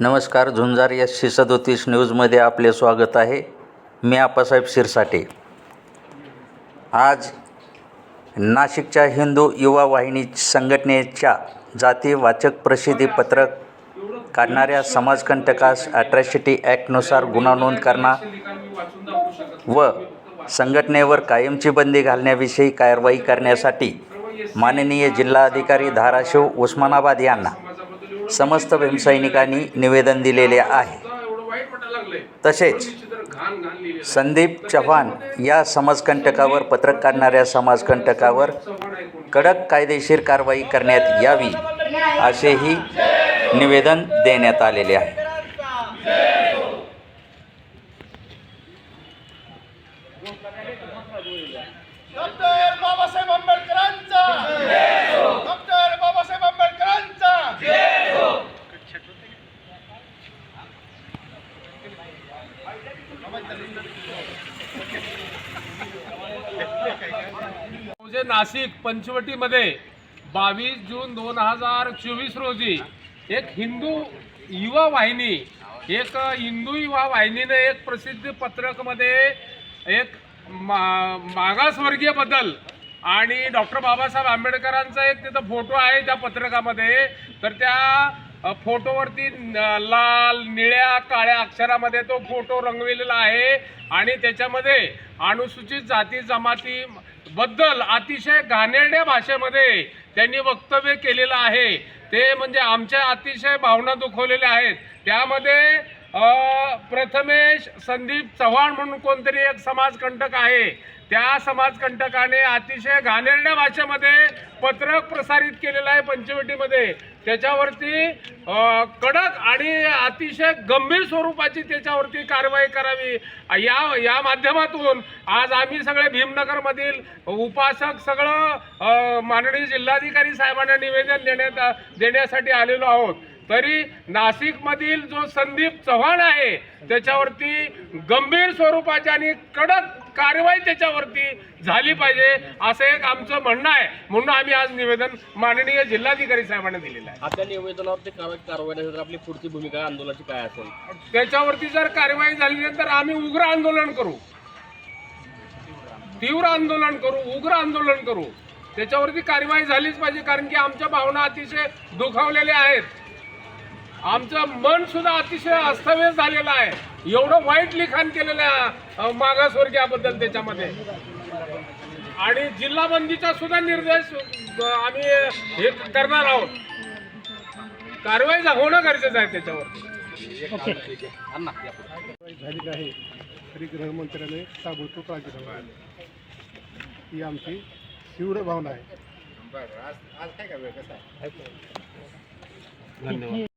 नमस्कार झुंजार एसशे सदोतीस न्यूजमध्ये आपले स्वागत आहे. मी आप्पासाहेब शिरसाटे. आज नाशिकच्या हिंदू युवा वाहिनी संघटनेच्या जातीवाचक प्रसिद्धी पत्रक काढणाऱ्या समाजकंटकास ॲट्रॅसिटी ॲक्टनुसार गुन्हा नोंद करणार व संघटनेवर कायमची बंदी घालण्याविषयी कारवाई करण्यासाठी माननीय जिल्हाधिकारी धाराशिव उस्मानाबाद यांना समस्त भीमसैनिकांनी निवेदन दिलेले आहे. तसेच संदीप चव्हाण या समाजकंटकावर पत्रक काढणाऱ्या समाजकंटकावर कडक कायदेशीर कारवाई करण्यात यावी असेही निवेदन देण्यात आलेले आहे. बाबासाहेब आंबेडकरांचा डॉक्टर बाबासाहेब आंबेडकरांचा म्हणजे नाशिक पंचवटीमध्ये बावीस जून दोन हजार चोवीस रोजी एक हिंदू युवा वाहिनी एक हिंदू युवा वाहिनीने एक प्रसिद्ध पत्रकमध्ये एक मा मागासवर्गीय बदल आणि डॉक्टर बाबासाहेब आंबेडकरांचा एक तिथं फोटो आहे त्या पत्रकामध्ये. तर त्या फोटोवरती लाल निळ्या काळ्या अक्षरामध्ये तो फोटो रंगविलेला आहे आणि त्याच्यामध्ये अनुसूचित जाती जमाती बद्दल अतिशय घाणेरड्या भाषेमध्ये त्यांनी वक्तव्य केलेलं आहे. ते म्हणजे आमच्या अतिशय भावना दुखवलेल्या आहेत. त्यामध्ये प्रथमेश संदीप चव्हाण म्हणून कोणतरी एक समाजकंटक आहे. त्या समाजकंटकाने अतिशय घाणेरड्या भाषेमध्ये पत्रक प्रसारित केलेलं आहे पंचवटीमध्ये. त्याच्यावरती कडक आणि अतिशय गंभीर स्वरूपाची त्याच्यावरती कारवाई करावी. या या माध्यमातून आज आम्ही सगळे भीमनगरमधील उपासक सगळं माननीय जिल्हाधिकारी साहेबांना निवेदन देण्यात देण्यासाठी आलेलो आहोत. तरी नाशिकमधील जो संदीप चव्हाण आहे त्याच्यावरती गंभीर स्वरूपाची आणि कडक कारवाई त्याच्यावरती झाली पाहिजे असं एक आमचं म्हणणं आहे. म्हणून आम्ही आज निवेदन माननीय जिल्हाधिकारी साहेबांना दिलेलं आहे. आपल्या निवेदनावरती कारवाई नाही आपली पुढची भूमिका आंदोलनाची काय असेल? त्याच्यावरती जर कारवाई झाली नाही तर आम्ही उग्र आंदोलन करू. तीव्र आंदोलन करू उग्र आंदोलन करू. त्याच्यावरती कारवाई झालीच पाहिजे कारण की आमच्या भावना अतिशय दुखावलेल्या आहेत. आमचं मन सुद्धा अतिशय अस्तव्यस्त झालेलं आहे. एवढं वाईट लिखाण केलेलं आहे मागासवर्गीयाबद्दल त्याच्यामध्ये. आणि जिल्हा बंदीचा सुद्धा निर्देश आम्ही हे करणार आहोत. कारवाई होणं गरजेचं आहे त्याच्यावरती झालेली आहे तरी गृहमंत्र्याने ताबडतोब राजीनामा ही आमची तीव्र भावना आहे? धन्यवाद.